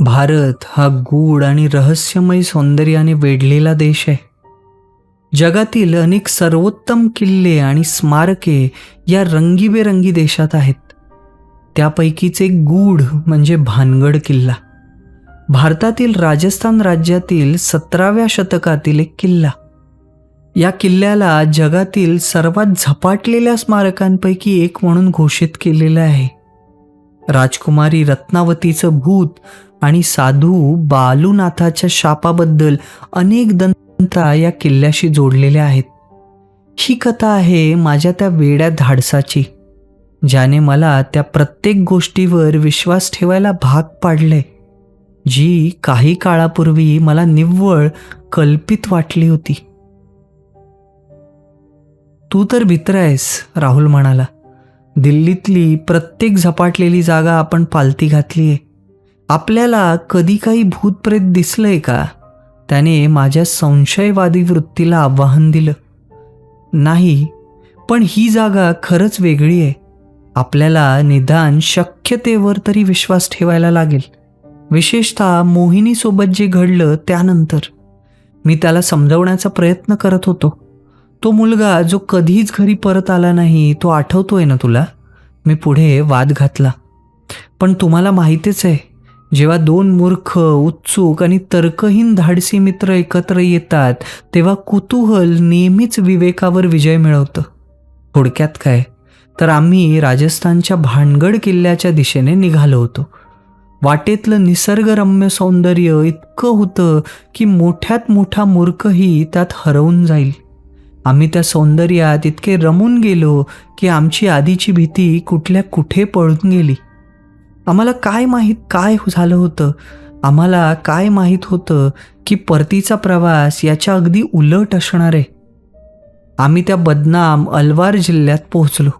भारत हा गूढ आणि रहस्यमय सौंदर्याने वेढलेला देश आहे. जगातील अनेक सर्वोत्तम किल्ले आणि स्मारके या रंगीबेरंगी देशात आहेत. त्यापैकीच एक गूढ म्हणजे भानगड किल्ला. भारतातील राजस्थान राज्यातील सतराव्या शतकातील एक किल्ला. या किल्ल्याला जगातील सर्वात झपाटलेल्या स्मारकांपैकी एक म्हणून घोषित केलेलं आहे. राजकुमारी रत्नावतीचं भूत आणि साधू बालूनाथाच्या शापाबद्दल अनेक दंता या किल्ल्याशी जोडलेल्या आहेत. ही कथा आहे माझ्या त्या वेड्या धाडसाची ज्याने मला त्या प्रत्येक गोष्टीवर विश्वास ठेवायला भाग पाडले जी काही काळापूर्वी मला निव्वळ कल्पित वाटली होती. तू तर भित्र आहेस राहुल म्हणाला. दिल्लीतली प्रत्येक झपाटलेली जागा आपण पालती घातली आहे आपल्याला कधी काही भूतप्रेत दिसलंय का? त्याने माझ्या संशयवादी वृत्तीला आव्हान दिलं. नाही पण ही जागा खरंच वेगळी आहे आपल्याला निदान शक्यतेवर तरी विश्वास ठेवायला लागेल. विशेषतः मोहिनीसोबत जे घडलं त्यानंतर. मी त्याला समजवण्याचा प्रयत्न करत होतो. तो मुलगा जो कधीच घरी परत आला नाही तो आठवतोय ना तुला? मी पुढे वाद घातला. पण तुम्हाला माहितीच आहे जेव्हा दोन मूर्ख उत्सुक आणि तर्कहीन धाडसी मित्र एकत्र येतात तेव्हा कुतूहल नेहमीच विवेकावर विजय मिळवतं. थोडक्यात काय? तर आम्ही राजस्थानच्या भानगड किल्ल्याच्या दिशेने निघालो होतो. वाटेतलं निसर्गरम्य सौंदर्य इतकं होतं की मोठ्यात मोठा मूर्खही त्यात हरवून जाईल. आम्ही त्या सौंदर्यात इतके रमून गेलो की आमची आधीची भीती कुठल्या कुठे पळून गेली. आम्हाला काय माहीत काय झालं होतं? आम्हाला काय माहीत होतं की परतीचा प्रवास याच्या अगदी उलट असणार आहे? आम्ही त्या बदनाम अलवार जिल्ह्यात पोहोचलो.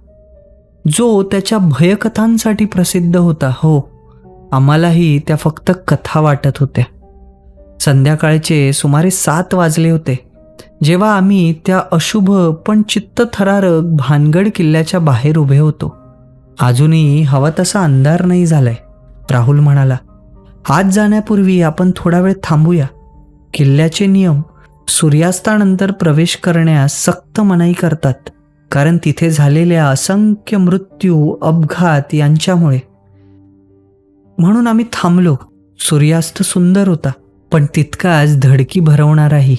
जो त्याच्या भयकथांसाठी प्रसिद्ध होता हो. आम्हालाही त्या फक्त कथा वाटत होत्या. संध्याकाळचे सुमारे सात वाजले होते. जेव्हा आम्ही त्या अशुभ पण चित्तथरारक भानगड किल्ल्याच्या बाहेर उभे होतो. अजूनही हवा तसा अंधार नाही झालाय. राहुल म्हणाला आत जाण्यापूर्वी आपण थोडा वेळ थांबूया. किल्ल्याचे नियम सूर्यास्तानंतर प्रवेश करण्यास सक्त मनाई करतात कारण तिथे झालेल्या असंख्य मृत्यू अपघात यांच्यामुळे. म्हणून आम्ही थांबलो. सूर्यास्त सुंदर होता पण तितकाच धडकी भरवणाराही.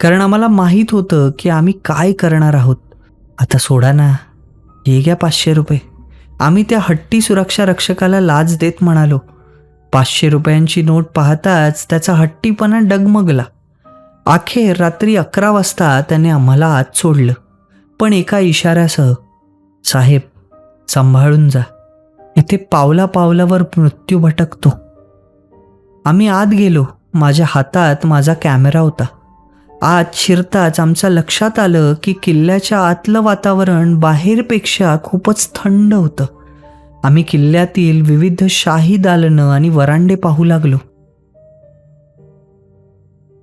कारण आम्हाला माहीत होतं की आम्ही काय करणार आहोत. आता सोडा ना. हे घ्या पाचशे रुपये. आम्ही त्या हट्टी सुरक्षा रक्षकाला लाज देत म्हणालो. पाचशे रुपयांची नोट पाहताच त्याचा हट्टीपणा डगमगला. अखेर रात्री अकरा वाजता त्याने आम्हाला आत सोडलं. पण एका इशाऱ्यासह साहेब सांभाळून जा. इथे पावला पावलावर मृत्यू भटकतो. आम्ही आत गेलो. माझ्या हातात माझा कॅमेरा होता. आत शिरताच आमच्या लक्षात आलं की किल्ल्याच्या आतलं वातावरण बाहेरपेक्षा खूपच थंड होतं. आम्ही किल्ल्यातील विविध शाही दालनं आणि वरांडे पाहू लागलो.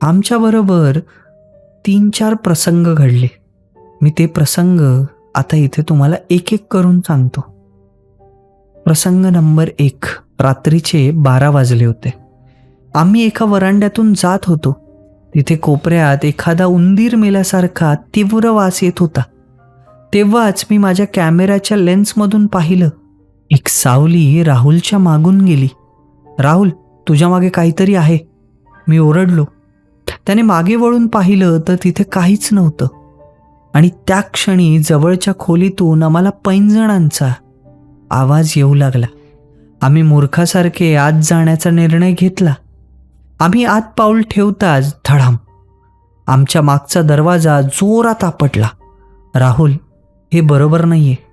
आमच्याबरोबर तीन चार प्रसंग घडले. मी ते प्रसंग आता इथे तुम्हाला एक एक करून सांगतो. प्रसंग नंबर एक रात्रीचे बारा वाजले होते. आम्ही एका वरांड्यातून जात होतो. तिथे कोपऱ्यात एखादा उंदीर मेल्यासारखा तीव्र वास येत होता. तेव्हाच मी माझ्या कॅमेऱ्याच्या लेन्समधून पाहिलं. एक सावली राहुलच्या मागून गेली. राहुल तुझ्या मागे काहीतरी आहे. मी ओरडलो. त्याने मागे वळून पाहिलं तर तिथे काहीच नव्हतं. आणि त्या क्षणी जवळच्या खोलीतून आम्हाला पैंजणांचा आवाज येऊ लागला. आम्ही मूर्खासारखे आत जाण्याचा निर्णय घेतला. आम्ही आत पाऊल ठेवताच धडाम. आमच्या मागचा दरवाजा जोरात आपटला. राहुल हे बरोबर नाही आहे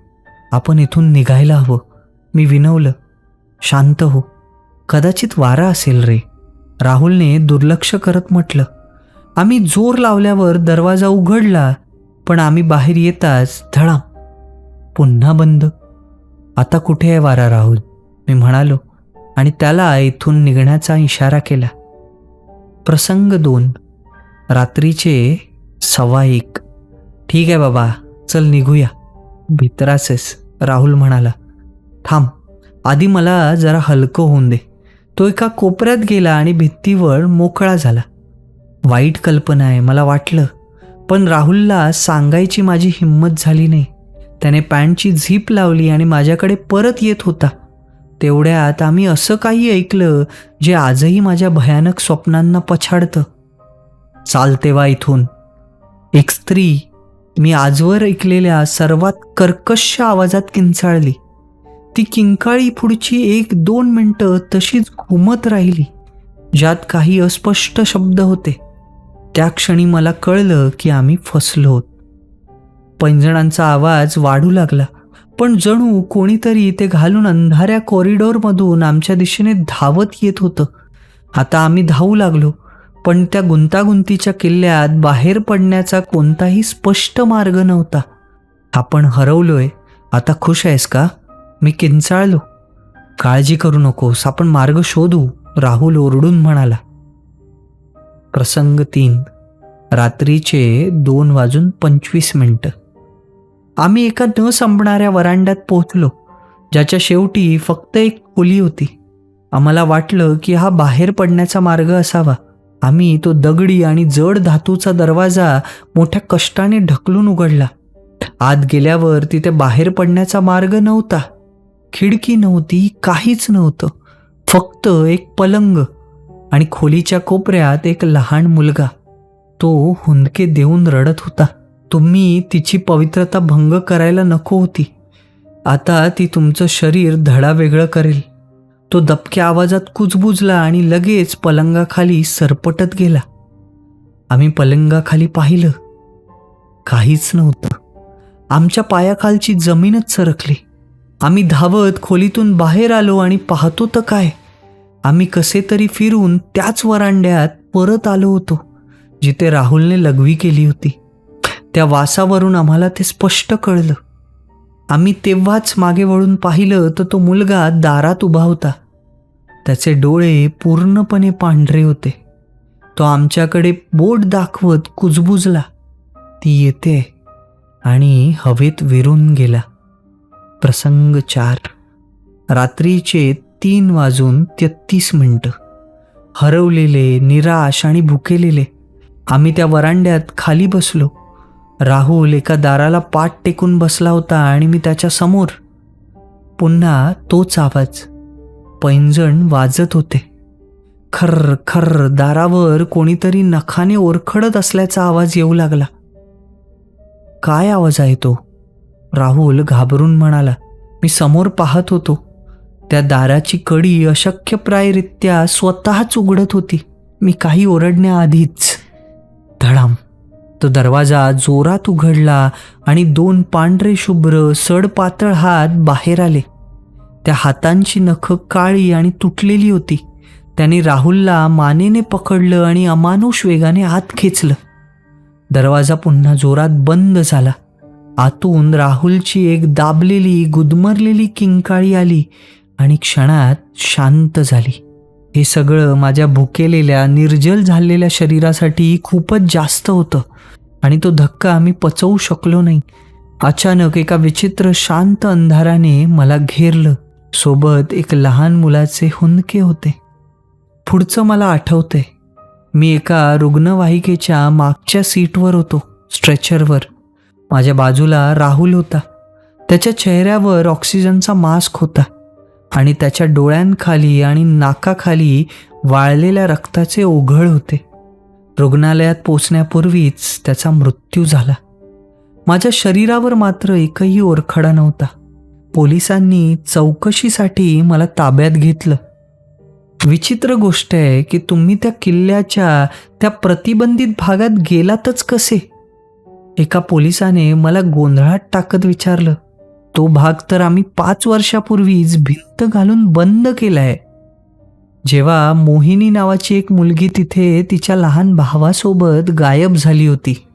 आपण इथून निघायला हवं. मी विनवलं. शांत हो. कदाचित वारा असेल रे. राहुलने दुर्लक्ष करत म्हटलं. आम्ही जोर लावल्यावर दरवाजा उघडला पण आम्ही बाहेर येताच धडाम. पुन्हा बंद. आता कुठे आहे वारा राहुल? मी म्हणालो आणि त्याला इथून निघण्याचा इशारा केला. प्रसंग दोन. रात्रीचे सव्वा एक. ठीक आहे बाबा चल निघूया. भित्रासेस राहुल म्हणाला. थांब आधी मला जरा हलकं होऊन दे. तो एका कोपऱ्यात गेला आणि भित्तीवर मोकळा झाला. वाईट कल्पना आहे मला वाटलं. पण राहुलला सांगायची माझी हिंमत झाली नाही. त्याने पॅन्टची झीप लावली आणि माझ्याकडे परत येत होता. तेवढ्यात आम्ही असं काही ऐकलं जे आजही माझ्या भयानक स्वप्नांना पछाडतं. चाल तेव्हा इथून. एक स्त्री मी आजवर ऐकलेल्या सर्वात कर्कश आवाजात किंचाळली. ती किंकाळी पुढची एक दोन मिनटं तशीच घुमत राहिली ज्यात काही अस्पष्ट शब्द होते. त्या क्षणी मला कळलं की आम्ही फसलो. होत पैंजणांचा आवाज वाढू लागला. पण जणू कोणीतरी ते घालून अंधाऱ्या कॉरिडॉरमधून आमच्या दिशेने धावत येत होतं. आता आम्ही धावू लागलो पण त्या गुंतागुंतीच्या किल्ल्यात बाहेर पडण्याचा कोणताही स्पष्ट मार्ग नव्हता. आपण हरवलोय आता खुश आहेस का? मी किंचाळलो. काळजी करू नकोस आपण मार्ग शोधू राहुल ओरडून म्हणाला. प्रसंग तीन. रात्रीचे दोन वाजून पंचवीस मिनटं. आम्ही एका न संपणाऱ्या वरांड्यात पोहोचलो ज्याच्या शेवटी फक्त एक खोली होती. आम्हाला वाटलं की हा बाहेर पडण्याचा मार्ग असावा. आम्ही तो दगडी आणि जड धातूचा दरवाजा मोठ्या कष्टाने ढकलून उघडला. आत गेल्यावर तिथे बाहेर पडण्याचा मार्ग नव्हता. खिडकी नव्हती काहीच नव्हतं. फक्त एक पलंग आणि खोलीच्या कोपऱ्यात एक लहान मुलगा. तो हुंदके देऊन रडत होता. तुम्ही तिची पवित्रता भंग करायला नको होती. आता ती तुमचं शरीर धडा वेगळं करेल. तो दबक्या आवाजात कुजबुजला आणि लगेच पलंगाखाली सरपटत गेला. आम्ही पलंगाखाली पाहिलं. काहीच नव्हतं. आमच्या पायाखालची जमीनच सरकली. आम्ही धावत खोलीतून बाहेर आलो आणि पाहतो तर काय? आम्ही कसे तरी फिरून त्याच वरांड्यात परत आलो होतो जिथे राहुलने लघवी केली होती. त्या वासावरून आम्हाला ते स्पष्ट कळलं. आम्ही तेव्हाच मागे वळून पाहिलं तर तो मुलगा दारात उभा होता. त्याचे डोळे पूर्णपणे पांढरे होते. तो आमच्याकडे बोट दाखवत कुजबुजला. ती येते आणि हवेत विरून गेला. प्रसंग चार. रात्रीचे तीन वाजून तेहतीस मिनटं. हरवलेले निराश आणि भुकेलेले. आम्ही त्या वरांड्यात खाली बसलो. राहुल एका दाराला पाठ टेकून बसला होता आणि मी त्याच्यासमोर. पुन्हा तोच आवाज. पैंजण वाजत होते. खर्र खर्र दारावर कोणीतरी नखाने ओरखडत असल्याचा आवाज येऊ लागला. काय आवाज आहे तो? राहुल घाबरून म्हणाला. मी समोर पाहत होतो. त्या दाराची कडी अशक्यप्रायरित्या स्वतःच उघडत होती. मी काही ओरडण्याआधीच. धडाम. तो दरवाजा जोरात उघडला आणि दोन पांढरे शुभ्र सडपातळ हात बाहेर आले. त्या हातांची नखं काळी आणि तुटलेली होती. त्याने राहुलला मानेने पकडलं आणि अमानुष वेगाने आत खेचलं. दरवाजा पुन्हा जोरात बंद झाला. आतून राहुलची एक दाबलेली गुदमरलेली किंकाळी आली आणि क्षणात शांत झाली. हे सगळं माझ्या भुकेलेल्या निर्जल झालेल्या शरीरासाठी खूपच जास्त होतं. आणि तो धक्का आम्ही पचवू शकलो नाही. अचानक एका विचित्र शांत अंधाराने मला घेरलं. सोबत एक लहान मुलाचे हुंदके होते. पुढचं मला आठवतंय. मी एका रुग्णवाहिकेच्या मागच्या सीटवर होतो स्ट्रेचरवर. माझ्या बाजूला राहुल होता. त्याच्या चेहऱ्यावर ऑक्सिजनचा मास्क होता. आणि त्याच्या डोळ्यांखाली आणि नाकाखाली वाळलेल्या रक्ताचे ओघळ होते. रुग्णालयात पोचण्यापूर्वीच त्याचा मृत्यू झाला. माझ्या शरीरावर मात्र एकही ओरखडा नव्हता. पोलिसांनी चौकशीसाठी मला ताब्यात घेतलं. विचित्र गोष्ट आहे की तुम्ही त्या किल्ल्याच्या त्या प्रतिबंधित भागात गेलातच कसे? एका पोलिसाने मला गोंधळात टाकत विचारलं. तो भाग तर आम्ही पाच वर्षापूर्वीच भिंत घालून बंद केलाय. जेव्हा मोहिनी नावाची एक मुलगी तिथे तिच्या लहान भावासोबत गायब झाली होती.